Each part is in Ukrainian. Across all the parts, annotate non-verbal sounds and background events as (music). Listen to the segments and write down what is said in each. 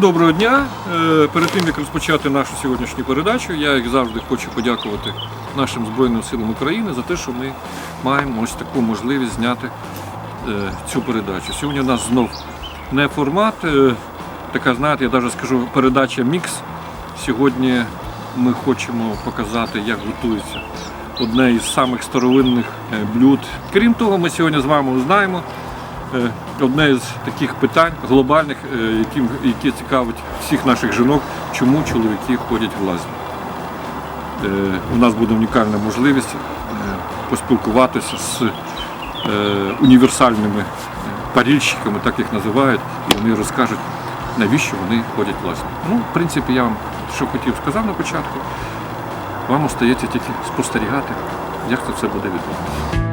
Доброго дня. Е, Перед тим як розпочати нашу сьогоднішню передачу, я як завжди хочу подякувати нашим Збройним силам України за те, що ми маємо ось таку можливість зняти е, цю передачу. Сьогодні у нас знов не формат, е, така, знаєте, я навіть скажу, передача мікс. Сьогодні ми хочемо показати, як готується одне із самих старовинних блюд. Крім того, ми сьогодні з вами узнаємо одне з таких питань глобальних, е, які, цікавить всіх наших жінок, чому чоловіки ходять в лазню. Е, У нас буде унікальна можливість е, поспілкуватися з е, універсальними е, парільщиками, так їх називають, і вони розкажуть, навіщо вони ходять в лазню. Ну, в принципі, я вам що хотів сказав на початку. Вам остається тільки спостерігати, як це все буде відбуватися.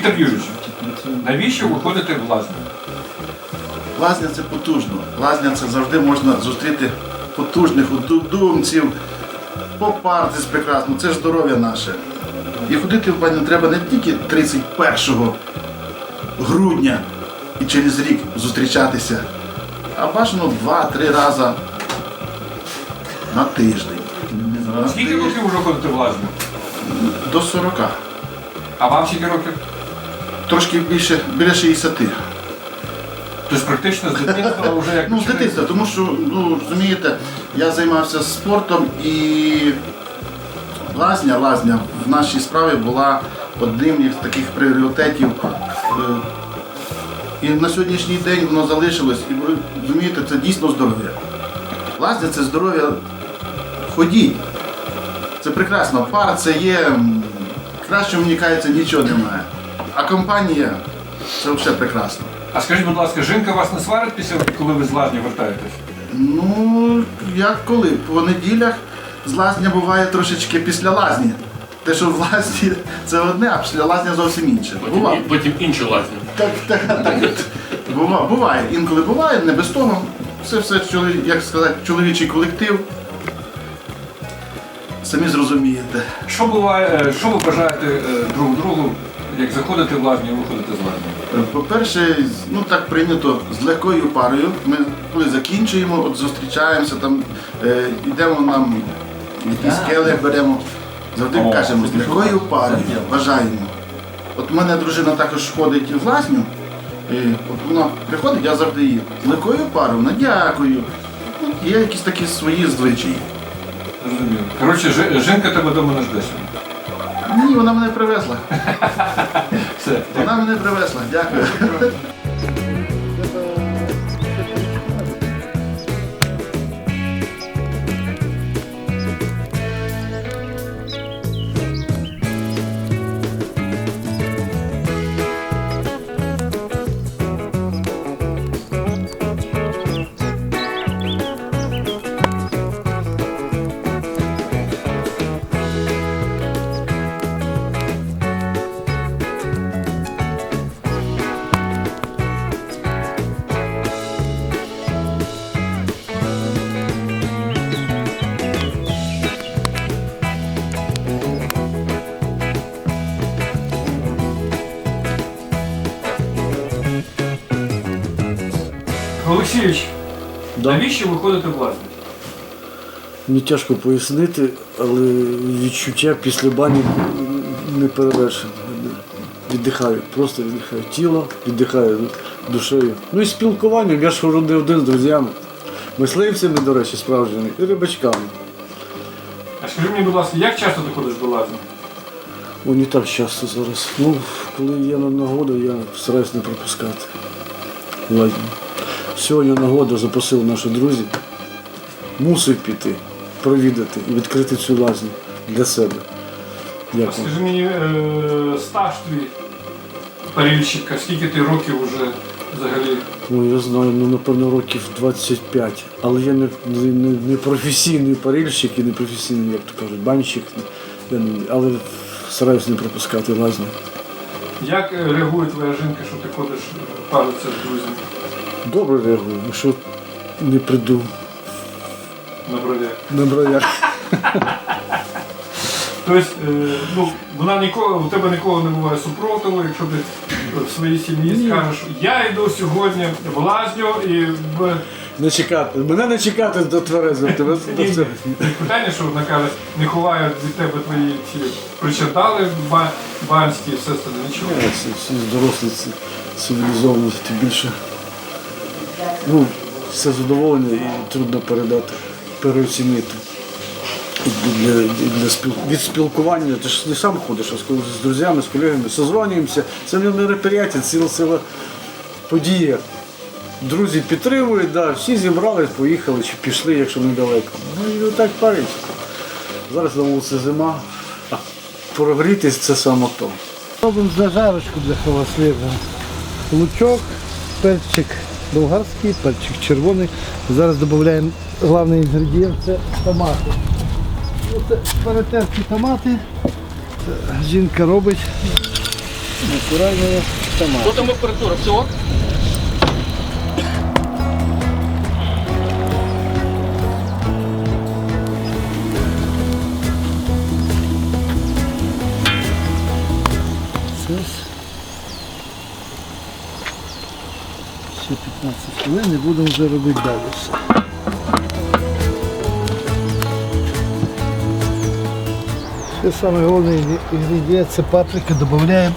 Віктор Юрійович, навіщо ви ходите в лазню? Лазня це потужно. Лазня це завжди можна зустріти потужних однодумців, попартись прекрасно, це ж здоров'я наше. І ходити в баню треба не тільки 31 грудня і через рік зустрічатися, а бажано 2-3 рази на тиждень. Скільки років вже ходите в лазню? До 40. А вам скільки років? Трошки більше, біля 60. Тобто практично з дитинства (laughs) вже як Ну, з дитинства, тому що, ну, розумієте, я займався спортом і лазня, лазня в нашій справі була одним із таких пріоритетів. Е, І на сьогоднішній день воно залишилось, і ви розумієте, це дійсно здоров'я. Лазня це здоров'я. Ходіть. Це прекрасно. Пар це є. Краще унікається, нічого немає. А компанія це взагалі прекрасно. А скажіть, будь ласка, жінка вас не сварить після коли ви з лазні вертаєтесь? Ну, як коли? По неділях з лазня буває трошечки після лазні. Те, що в лазні це одне, а після лазня зовсім інше. Потім, Буває. потім іншу лазню. Так, так, так. Бува- Буває. Інколи буває, не без того. Це все, чолові- як сказати, чоловічий колектив. Самі зрозумієте. Що буває, е, що ви бажаєте е, друг другу, як заходите в лазню і виходите з лазні? По-перше, ну так прийнято з легкою парою. Ми коли закінчуємо, от зустрічаємося, там е, йдемо нам якісь келих беремо. Завжди О, кажемо з легкою парою, бажаємо. От у мене дружина також ходить в лазню. І от вона приходить, я завжди її з легкою парою, вона дякую. Ну, Є якісь такі свої звичаї. Зрозуміло. Коротше, жінка тебе дома не жде сьогодні. Ні, вона мене привезла. Все. Вона мене привезла, дякую. Навіщо ви ходите в лазню? Мені тяжко пояснити, але відчуття після бані не перевершені. Віддихаю, просто віддихаю тіло, віддихаю душею. Ну і спілкуванням, я ж хожу не один з друзями. Мисливцями, до речі, справжніми, і рибачками. А скажи мені, будь ласка, як часто ти ходиш до лазні? О, не так часто зараз. Ну, коли є на нагода, я стараюсь не пропускати. Ладно. Сьогодні нагода запросив наші друзі. Мусив піти, провідати і відкрити цю лазню для себе. Дякую. скажи мені, е, стаж твій парільщика, скільки ти років вже взагалі? Ну, я знаю, ну напевно років 25. Але я не, не, не, професійний парильщик і не професійний, як то кажуть, банщик. Я не, але стараюсь не пропускати лазню. Як реагує твоя жінка, що ти ходиш паритися з друзями Добре реагую, якщо не прийду на бровях? на бровях. Тобто, е, ну, вона нікого, у тебе ніколи не буває супротиву, якщо ти в своїй сім'ї скажеш, я йду сьогодні в лазню і в Не чекати. Мене не чекати до тверезого. Тебе це- ні. питання, що вона каже, не ховають від тебе твої ці причандали ба- банські і все остальне. Нічого. Ні, всі дорослі, це цивілізовані, тим більше. Ну, це задоволення і трудно передати, переоцінити. І Для, для спіл... від спілкування ти ж не сам ходиш, а з, друзями, з колегами, созвонюємося. Це не мероприятие, ціла ціла подія. Друзі підтримують, да, всі зібрались, поїхали чи пішли, якщо недалеко. Ну і так парить. Зараз на вулиці зима, а прогрітись це саме то. Робимо зажарочку для холослива. Лучок, перчик болгарський, перчик червоний. Зараз додаємо головний інгредієнт це томати. Оце перетерті томати. Це Жінка робить натуральні томати. там температура? Все 15 хвилин і будемо вже робити далі все. Саме головний інгредієнт це паприка, додаємо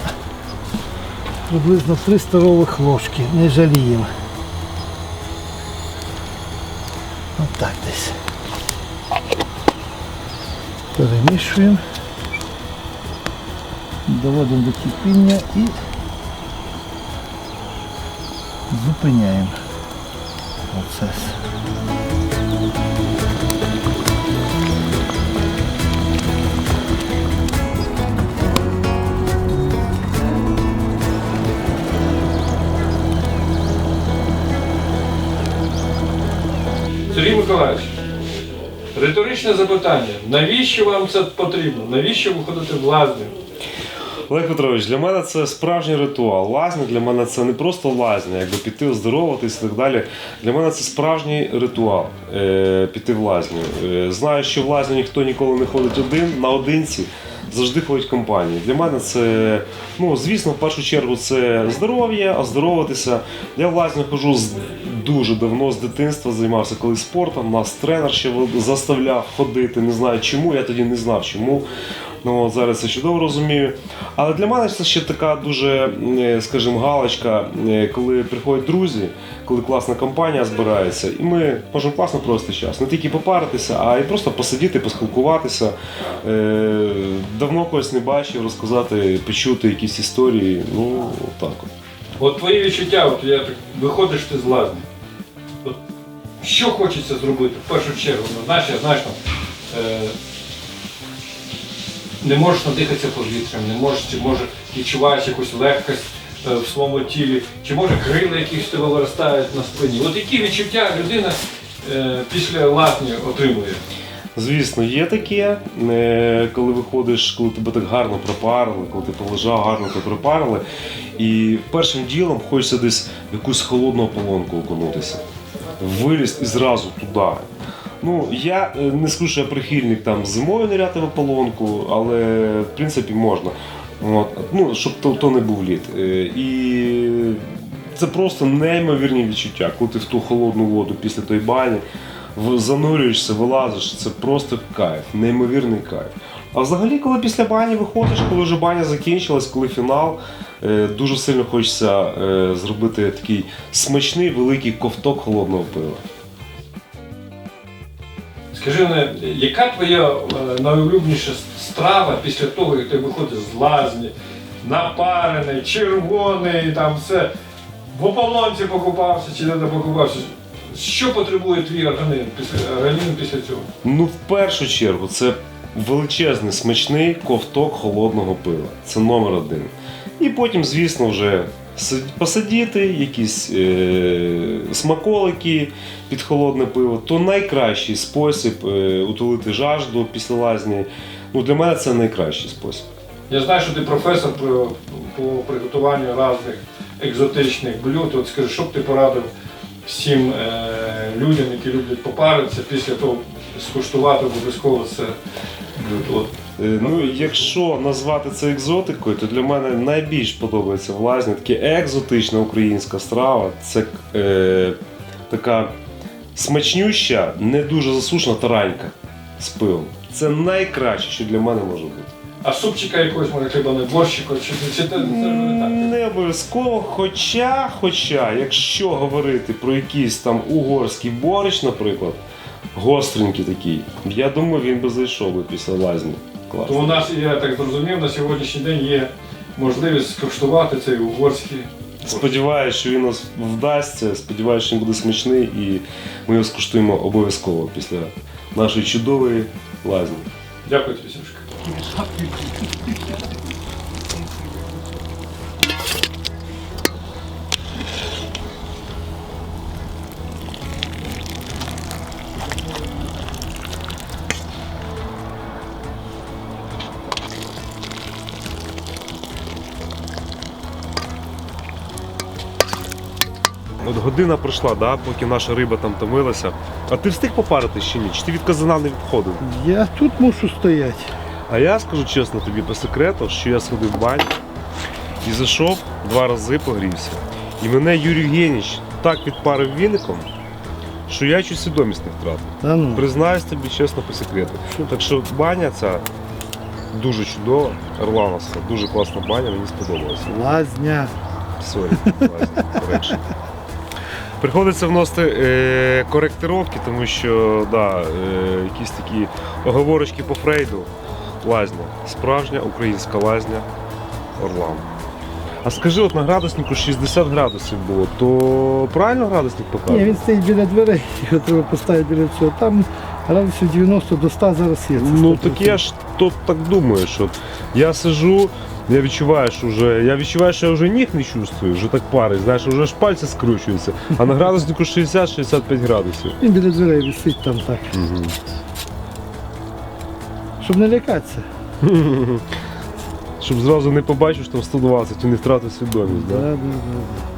приблизно 3 столових ложки, не жаліємо. Отак десь. Перемішуємо. Доводимо до кипіння і зупиняємо процес. Сергій Миколаївич, риторичне запитання. Навіщо вам це потрібно? Навіщо ви ходите? Олег Петрович, для мене це справжній ритуал. Лазня для мене це не просто лазня, якби піти оздоровитись і так далі. Для мене це справжній ритуал е, піти в лазню. Е, знаю, що в лазню ніхто ніколи не ходить один наодинці. Завжди ходять компанії. Для мене це, ну звісно, в першу чергу це здоров'я, оздоровитися. Я лазню ходжу з дуже давно, з дитинства займався колись спортом. Нас тренер ще заставляв ходити. Не знаю чому. Я тоді не знав чому. Ну, зараз я чудово розумію. Але для мене це ще така дуже, е, скажімо, галочка, е, коли приходять друзі, коли класна компанія збирається, і ми можемо класно провести час. Не тільки попаритися, а й просто посидіти, поспілкуватися. Е, Давно когось не бачив, розказати, почути якісь історії. Ну, так от. От твої відчуття, от я так виходиш ти з лазні. От, що хочеться зробити в першу чергу? Ну, знаєш, я знаєш там. Е, не можеш надихатися повітрям, не можеш, чи може відчуваєш якусь легкость е, в своєму тілі, чи може крила якісь тебе виростають на спині. От які відчуття людина е, після лазні отримує? Звісно, є таке, коли виходиш, коли тебе так гарно пропарили, коли ти полежав, гарно тебе пропарили. І першим ділом хочеться десь в якусь холодну ополонку окунутися. Вилізти і зразу туди. Ну, я е, не скажу, що я прихильник там зимою ниряти в ополонку, але в принципі можна. От, ну, щоб то, то не був лід. Е, І Це просто неймовірні відчуття, коли ти в ту холодну воду після тої бані занурюєшся, вилазиш, це просто кайф, неймовірний кайф. А взагалі, коли після бані виходиш, коли вже баня закінчилась, коли фінал, е, дуже сильно хочеться зробити такий смачний великий ковток холодного пива. Скажи мене, яка твоя е, найулюбленіша страва після того, як ти виходиш з лазні, напарений, червоний, там все, в ополонці покупався чи де покупався? Що потребує твій організм після, організм після цього? Ну, в першу чергу, це величезний смачний ковток холодного пива. Це номер один. І потім, звісно, вже посидіти, якісь е- смаколики під холодне пиво. То найкращий спосіб е- утолити жажду після лазні. Ну, для мене це найкращий спосіб. Я знаю, що ти професор по, по приготуванню різних екзотичних блюд. От скажи, що б ти порадив всім е, людям, які люблять попаритися, після того скуштувати обов'язково це блюдо. Е, Ну, якщо назвати це екзотикою, то для мене найбільш подобається в лазні таке екзотична українська страва. Це е, така смачнюща, не дуже засушена таранька з пивом. Це найкраще, що для мене може бути. А супчика якогось може хіба не борщика, чи, чи, чи це не так? Не обов'язково, хоча, хоча, якщо говорити про якийсь там угорський борщ, наприклад, гостренький такий, я думаю, він би зайшов би після лазні. То у нас, я так зрозумів, на сьогоднішній день є можливість скуштувати цей угорський. Сподіваюсь, що він нас вдасться. Сподіваюся, що він буде смачний і ми його скуштуємо обов'язково після нашої чудової лазні. Дякую тобі, година пройшла, да, поки наша риба там томилася. А ти встиг попарити чи ні? Чи ти від казана не відходив? Я тут мушу стояти. А я скажу чесно тобі по секрету, що я сходив в баню і зайшов два рази погрівся. І мене Юрій Євгенійович так підпарив віником, що я чуть свідомість не втратив. Та ну. Признаюсь тобі чесно по секрету. Так що баня ця дуже чудова, Орлановська, дуже класна баня, мені сподобалася. Лазня. Сорі, корекшн. Приходиться вносити е, коректировки, тому що да, е, якісь такі оговорочки по Фрейду. Лазня. Справжня українська лазня Орлан. А скажи, от на градуснику 60 градусів було, то правильно градусник показує? Ні, він стоїть біля дверей, його треба поставити біля цього. Там градусів 90 до 100 зараз є. Ну так я ж то так думаю, що я сижу, я відчуваю, що вже я відчуваю, що я вже ніг не чувствую, вже так парить, знаєш, вже ж пальці скручуються. А на градуснику 60-65 градусів. Він біля дверей висить там так. Щоб не лякатися. (laughs) Щоб зразу не побачив, що там 120 і не втратив свідомість. Да, да, да.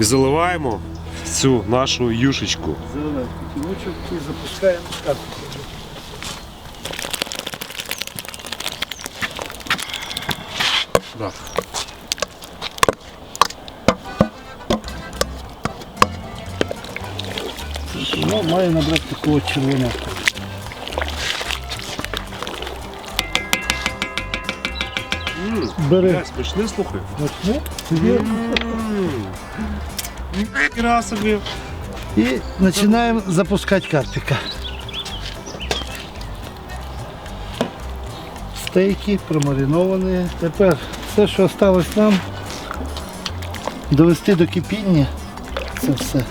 І заливаємо цю нашу юшечку. Кутівочок і запускаємо карту. Набрати. Бери. Бля, слухай. Сидів. Ніхера собі. І починаємо запускати карпика. Стейки промариновані. Тепер все, що залишилось нам, довести до кипіння. Це все.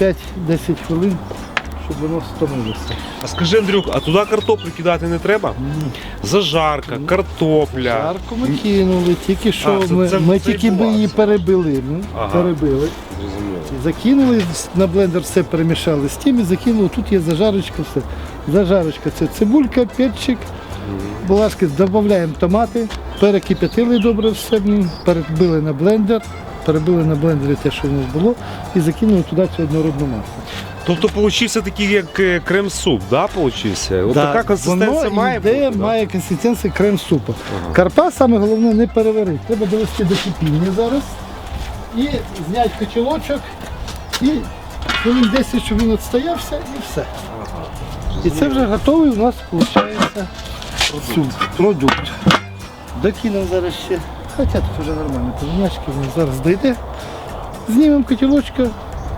І оставити на 5-10 хвилин, щоб воно стомилося. А скажи, Андрюк, а туди картоплю кидати не треба? Зажарка, картопля. Жарко ми кинули, тільки що А, це- ми, це- ми це тільки би її перебили. Ми Ага. перебили. Зрозуміло. І закинули на блендер, все перемішали з тим і закинули. Тут є зажарочка, все. Зажарочка це цибулька, перчик. Будь ласка, додаємо томати, перекип'ятили добре все, м, перебили на блендер, перебили на блендері те, що в нас було, і закинули туди цю однородну масу. Тобто получився такий як е, крем-суп, да, получився? От Да, така консистенція воно має йде, бути. да? має консистенцію крем-супу. Ага. Карпа саме головне не переварити. Треба довести до кипіння зараз і зняти котілочок і хвилин 10, щоб він відстоявся і все. І це вже готовий у нас виходить продукт. Докинемо зараз ще. Хоча тут вже нормально, позначки він зараз дойде. Знімемо котілочка,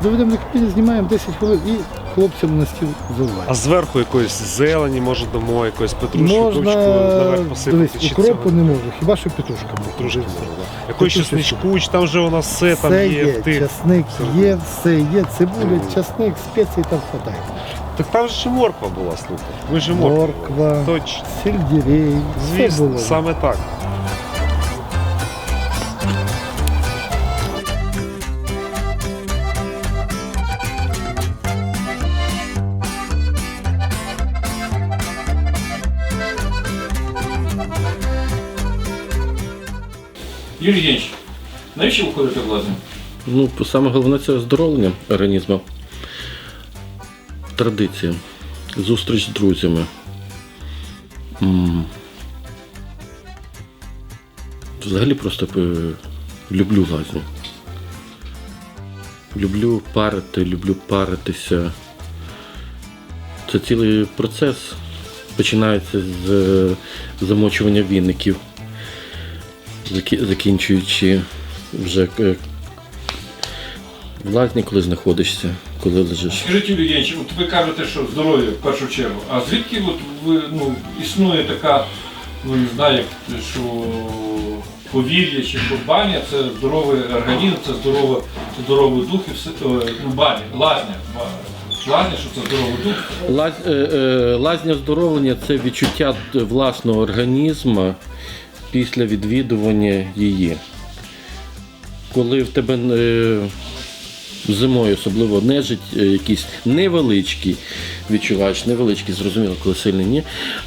доведемо до кипіння, знімаємо 10 хвилин і хлопцям на стіл заливаємо. А зверху якоїсь зелені, може дамо, якоїсь петрушки, Можна наверх посипати. дивись, чи укропу цього? не можу, хіба що петрушка буде. Все. можна, да. Якоїсь Петрушки чесничку, чи там вже у нас все там Все є, в тих. часник є, все є, цибуля, часник, спеції там хватає. Так там же ще морква була, слухай. Ми ж морква. Морква, Точно. сельдерей, все Звісно, було. саме так. Юрій Євгенович, навіщо ви ходите в лазню? Ну, саме головне це оздоровлення організму. Традиція. Зустріч з друзями. Взагалі просто е, люблю лазню. Люблю парити, люблю паритися. Це цілий процес. Починається з е, замочування віників, закінчуючи вже е, в лазні, коли знаходишся, коли лежиш. Скажіть, Юрій от ви кажете, що здоров'я в першу чергу. А звідки от ви, ну, існує така, ну не знаю, що повір'я чи баня це здоровий організм, це здоровий, це здоровий дух і все, е, ну, баня, лазня. Лазня, що це здоровий дух. Лаз, е, лазня оздоровлення це відчуття власного організму після відвідування її. Коли в тебе е, зимою особливо нежить е, якісь невеличкі, відчуваєш, невеличкі, зрозуміло, коли сильний ні.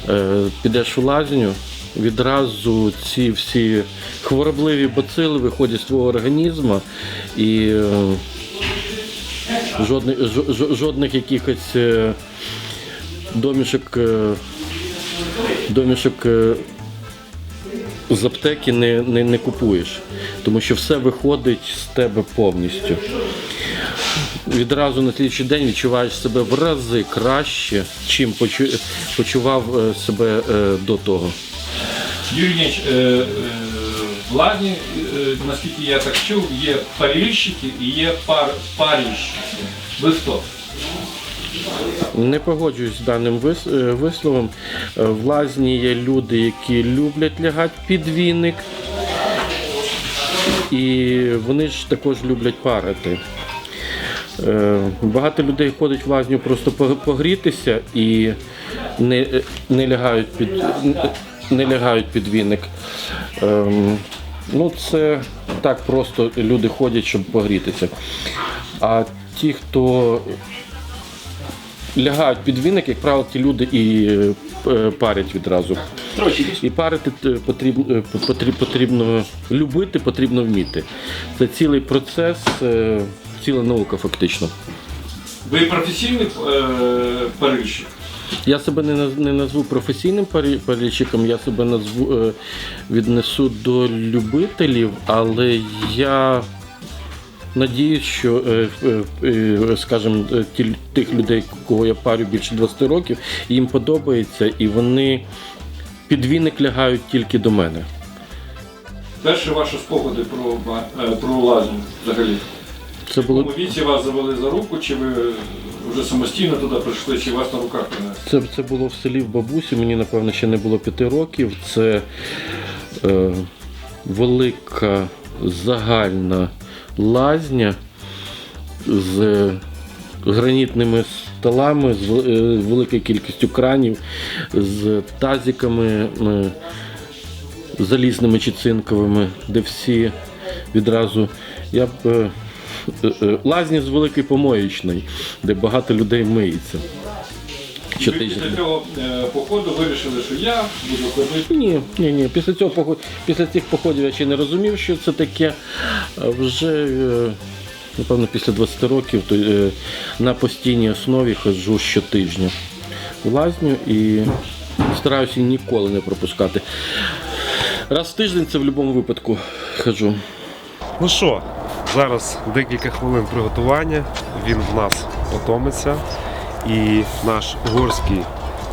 Е, підеш в лазню, відразу ці всі хворобливі бацили виходять з твого організму і. Жодних, жо- жо- жодних якихось домішок, домішок з аптеки не, не, не купуєш, тому що все виходить з тебе повністю. Відразу на слідчий день відчуваєш себе в рази краще, чим почу- почував е, себе е, до того. Юрій е, е, в е, наскільки я так чув, є парільщики і є пар, парільщики. Ви хто? Не погоджуюсь з даним е, висловом. Е, В лазні є люди, які люблять лягати під віник. І вони ж також люблять парити. Е, Багато людей ходить в лазню просто погрітися і не, не, лягають, під, не лягають під віник. Ем, Ну, це так просто люди ходять, щоб погрітися. А ті, хто лягають під віник, як правило, ті люди і е, парять відразу. І парити е, потрібно, е, потрібно любити, потрібно вміти. Це цілий процес, ціла наука фактично. Ви професійний парильщик? Я себе не, не назву професійним парільщиком, я себе назву віднесу до любителів, але я надіюсь, що, е, е, е, скажімо, тих людей, кого я парю більше 20 років, їм подобається і вони під віник лягають тільки до мене. Перші ваші спогади про, про лазню взагалі. Це було якому віці вас завели за руку, чи ви вже самостійно туди прийшли, чи вас на руках принесли? Це, це було в селі в бабусі, мені напевно ще не було п'яти років. Це е, велика загальна лазня з гранітними столами, з е, великою кількістю кранів, з тазиками е, залізними чи цинковими, де всі відразу. Я б е, е, е, лазні з великої помоєчної, де багато людей миється. Ви Щотижня. після цього е, походу вирішили, що я буду ходити. Ні, ні, ні. Після цього поход... після цих походів я ще не розумів, що це таке. А вже, е, напевно, після 20 років то, е, на постійній основі ходжу щотижня в лазню і стараюся ніколи не пропускати. Раз в тиждень це в будь-якому випадку ходжу. Ну що, зараз декілька хвилин приготування. Він в нас потомиться. І наш угорський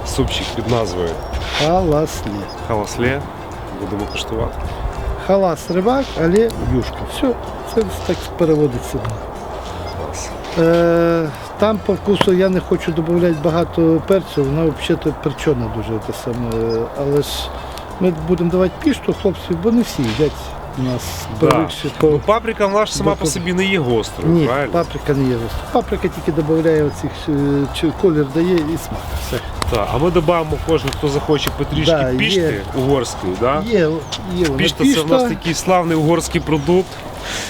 супчик під назвою Халаслі. халасле будемо куштувати. Халас рибак, але юшка. Все, це так переводиться. Е, там по вкусу я не хочу додати багато перцю, вона взагалі перчена дуже те саме. Але ж ми будемо давати пішту хлопців, бо не всі їдять у нас Да. привикші по. Ну, паприка вона ж сама по собі не є гострою, Ні, правильно? паприка не є. гостра. Паприка тільки додає оцих е, чи колір дає і смак. Все. Так, а ми додамо кожен, хто захоче потрішки Да, є. пішти угорської, да? Є, є вона Пішта це в нас такий славний угорський продукт.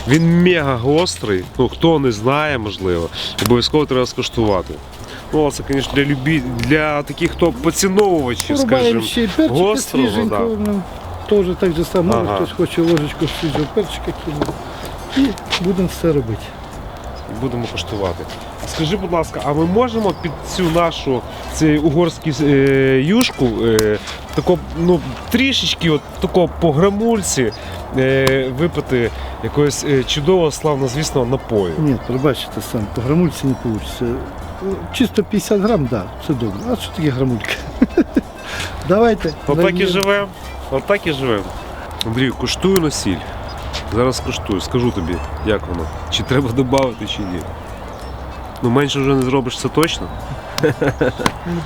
Він мега гострий. Ну, хто не знає, можливо, обов'язково треба скуштувати. Ну, це, звісно, для любі... для таких, хто поціновувачів, Рубаємо скажімо. ще й гострого, свіженького. да. ну, Теж так же само, Ага. хтось хоче ложечку свіжого перчика кинути. І будемо все робити. і будемо коштувати. Скажи, будь ласка, а ми можемо під цю нашу цей угорську е, юшку е, тако, ну, трішечки от, тако по грамульці е, випити якогось е, чудового славнозвісного напою? Ні, пробачите сам, по грамульці не вийде. Чисто 50 грам, так, да, це добре. А що таке грамулька? (laughs) Давайте. Отак і нальємо. живемо. Отак і живемо. Андрію, куштую на сіль. Зараз куштую, скажу тобі, як воно. Чи треба додати, чи ні. Ну менше вже не зробиш це точно. Ну,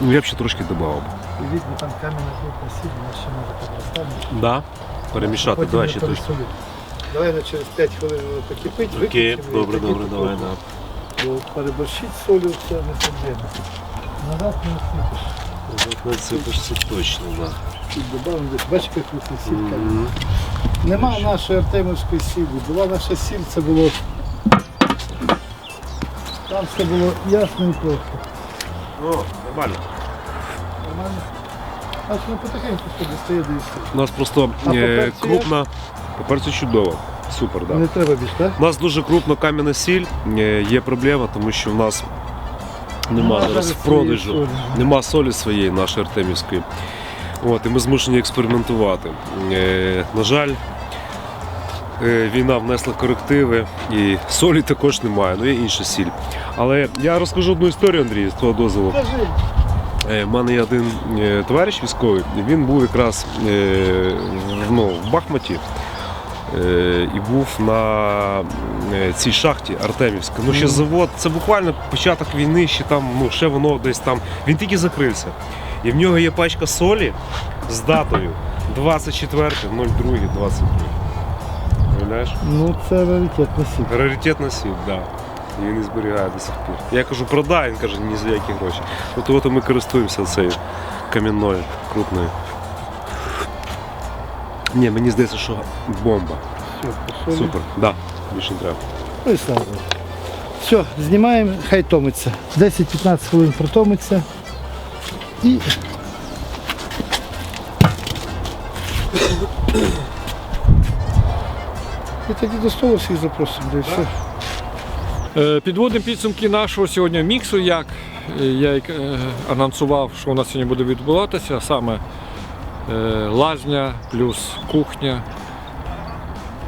Ну я б ще трошки додав. Видно, там кам'яна група сіль, вона ще може так. Да? Перемішати, давай ще пересолимо. Давай на через 5 хвилин воно покипить. Окей, добре, добре, давай, да. Бо переборщить солю це не проблема. Насипиш це точно, десь. Бачиш, як вкусна сіль. Мгм. Нема нашої артемівської сілі. Була наша сіль, це було. Там все було ясно і просто. О, нормально. Нормально. А що потихеньку все достає до сіль. У нас просто А е, крупна, по-перше, чудово. Супер, да. Не треба більше, так? У нас дуже крупно кам'яна сіль. Е, Є проблема, тому що в нас нема зараз в продажу. Нема солі своєї нашої артемівської. От, і ми змушені експериментувати. Е, на жаль, е, війна внесла корективи і солі також немає, ну є інша сіль. Але я розкажу одну історію, Андрій, з твого дозволу. Е, У мене є один е, товариш військовий, він був якраз е, в- ну, в Бахмуті е, і був на е, цій шахті Артемівська. Ну ще завод, це буквально початок війни, ще там, ну ще воно десь там. Він тільки закрився. І в нього є пачка солі з датою 24.02.23. Уявляєш? Ну це раритетна сіль. Раритетна сіль, так. Да. І він і зберігає до сих пір. Я кажу, продай, він каже, ні за які гроші. От от ми користуємося цією кам'яною, крупною. Ні, мені здається, що бомба. Все. Супер. Да, більше не треба. Ну і слава Богу. Все, знімаємо, хай томиться. 10-15 хвилин протомиться. І. І тоді до столу всіх запросимо. Да, і все. Е, Підводимо підсумки нашого сьогодні міксу. Як е, я е, анонсував, що у нас сьогодні буде відбуватися, саме лазня плюс кухня.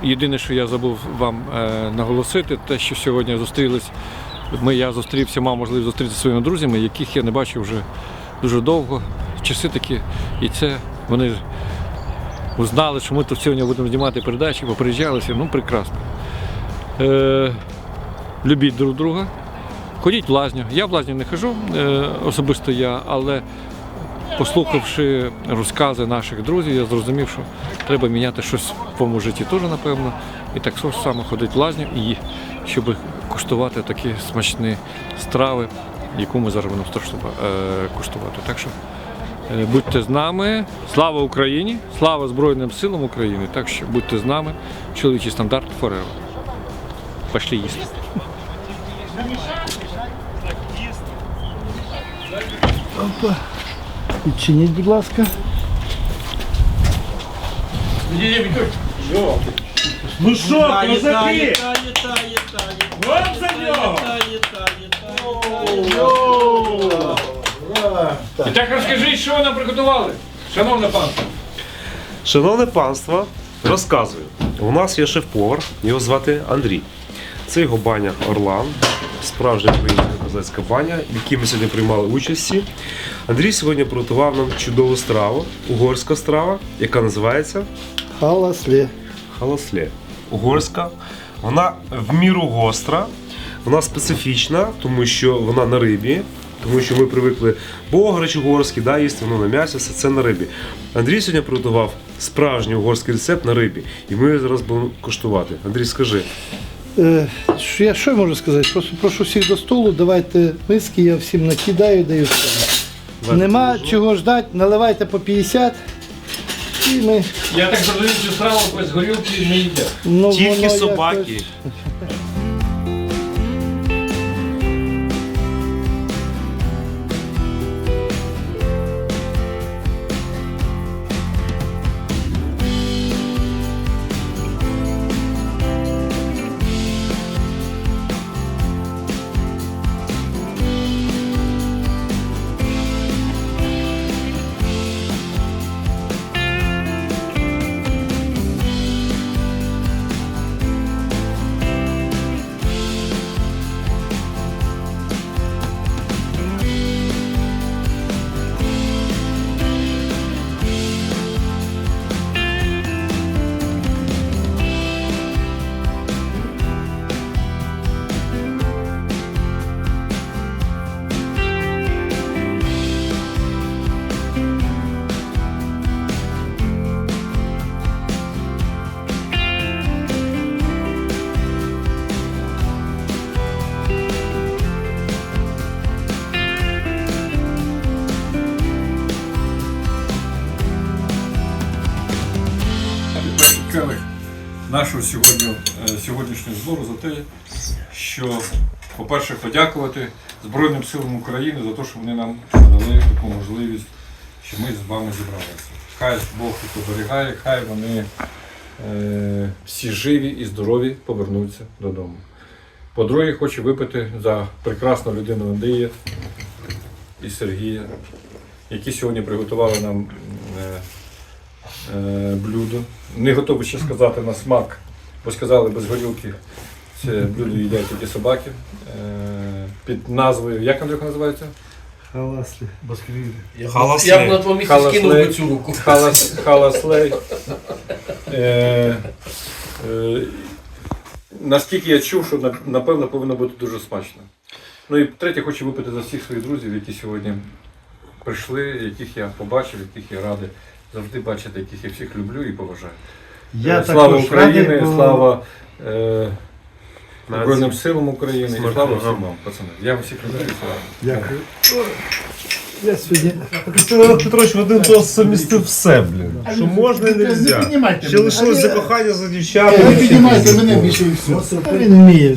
Єдине, що я забув вам е, наголосити, те, що сьогодні зустрілись. Ми, я зустрівся, мав можливість зустрітися зі своїми друзями, яких я не бачив вже дуже довго. Часи такі, і це вони узнали, що ми тут сьогодні будемо знімати передачі, поприїжджалися. Ну, прекрасно. Е, любіть друг друга, ходіть в лазню. Я в лазню не хожу, е, особисто я, але послухавши розкази наших друзів, я зрозумів, що треба міняти щось в своєму житті теж, напевно. І так само ходить в лазню, і щоб куштувати такі смачні страви, яку ми зараз будемо страшно е, куштувати. Так що е, будьте з нами. Слава Україні! Слава Збройним силам України! Так що будьте з нами. Чоловічий стандарт Forever. Пошли їсти. Опа. Відчиніть, будь ласка. Ну що, козаки? Вам за нього! І так розкажіть, що ви нам приготували, шановне панство. Шановне панство, розказую. У нас є шеф-повар, його звати Андрій. Це його баня Орлан, справжня українська козацька баня, в якій ми сьогодні приймали участі. Андрій сьогодні приготував нам чудову страву, угорська страва, яка називається Халаслі. халасле. Угорська. Вона в міру гостра, вона специфічна, тому що вона на рибі. Тому що ми привикли бограч угорський, да, їсти воно на м'ясі, все це на рибі. Андрій сьогодні приготував справжній угорський рецепт на рибі. І ми його зараз будемо коштувати. Андрій, скажи. Е, що я що я можу сказати? Просто прошу всіх до столу, давайте миски, я всім накидаю, даю все. Нема чого ждати, наливайте по 50. І ми, Я так зрозумів, що страву без горілки не їдять. ну, Тільки воно собаки. якось- перший нашого сьогодні, е, сьогоднішнього збору за те, що, по-перше, подякувати Збройним силам України за те, що вони нам дали таку можливість, що ми з вами зібралися. Хай Бог їх оберігає, хай вони е, всі живі і здорові повернуться додому. По-друге, хочу випити за прекрасну людину Андрія і Сергія, які сьогодні приготували нам е, блюдо. Не готовий ще сказати на смак, бо сказали без горілки. Це блюдо їдять тільки собаки. Е, під назвою, як Андрюха називається? Халаслі. Халасле. Я б на твоєму місці скинув би цю руку. Халас, халаслей. Е, е, наскільки я чув, що напевно повинно бути дуже смачно. Ну і третє, хочу випити за всіх своїх друзів, які сьогодні прийшли, яких я побачив, яких я радий завжди бачити, яких я всіх люблю і поважаю. Я Е, слава також Україні, радий, бо- слава е, Збройним силам України і слава всім вам, пацани. Я всіх люблю і слава. Дякую. Я сьогодні. Петро Петрович в один дос замістив все, блін. Що можна і Не нельзя. піднімайте Ще мене. лишилось Але- за за Не піднімайте мене більше і все. Він вміє.